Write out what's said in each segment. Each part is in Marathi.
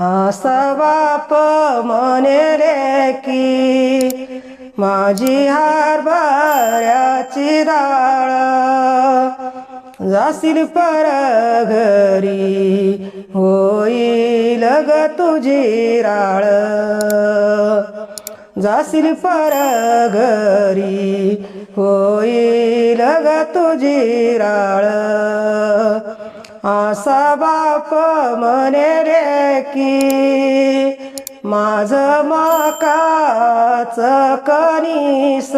असा बाप म्हणे की माझी हरभऱ्याची डाळ जाशील पर घरी होईल ग तुझी राळ. जाशील पर घरी होईल ग तुझी राळ. असा बाप म्हणे रे की माझ माकाच कणीस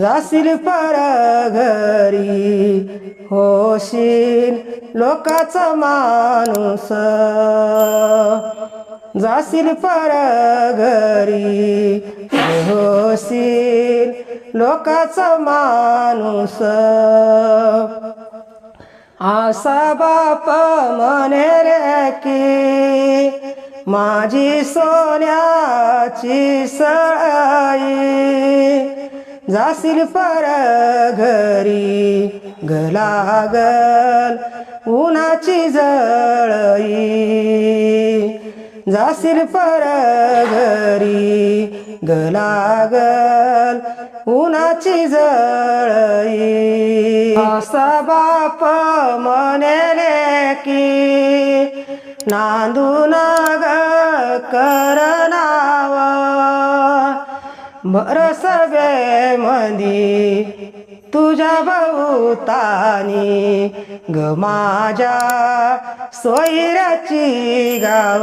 जाशील पर घरी होशील लोकाचा माणूस. जाशील पर घरी होशील लोकाचा माणूस. असा बाप म्हणे रे की माझी सोन्याची सळाई. जासील पर घरी गलागल उन्हाची जळई. जासील पर घरी गलागल उन्हाची जळई. असा बाप म्हणेले की नांदू नाग करणाव बर सगळे मंदी तुझ्या भोवतानी ग माझ्या सोयऱ्याची गाव.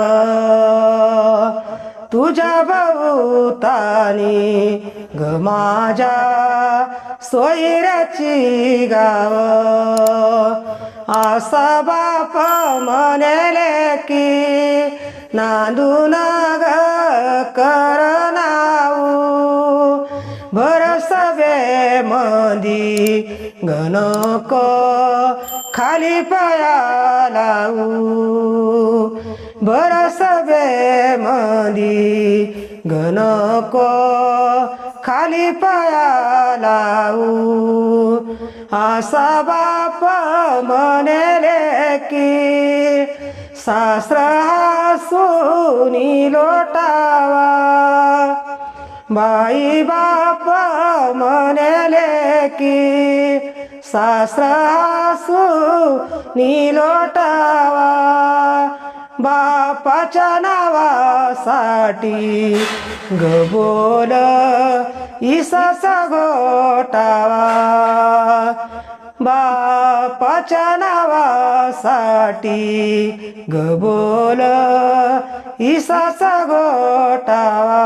तुझ्या भोवतानी ग माझ्या सोयऱ्याची गाव. असा बाप म्हणले की नांदून ग करनाऊ. भरसवे मंदी गणक खाली पाया लावू. मदी गणक खाली पाया लावू असा बाप म्हणेले की सासर हसूनी लोटावा बाई बाप म्हणेले की सासू लोटावा बापाच्या नावासाठी ग बोल इसाचा गोटावा बापाच्या नावासाठी ग बोल इसाचा गोटावा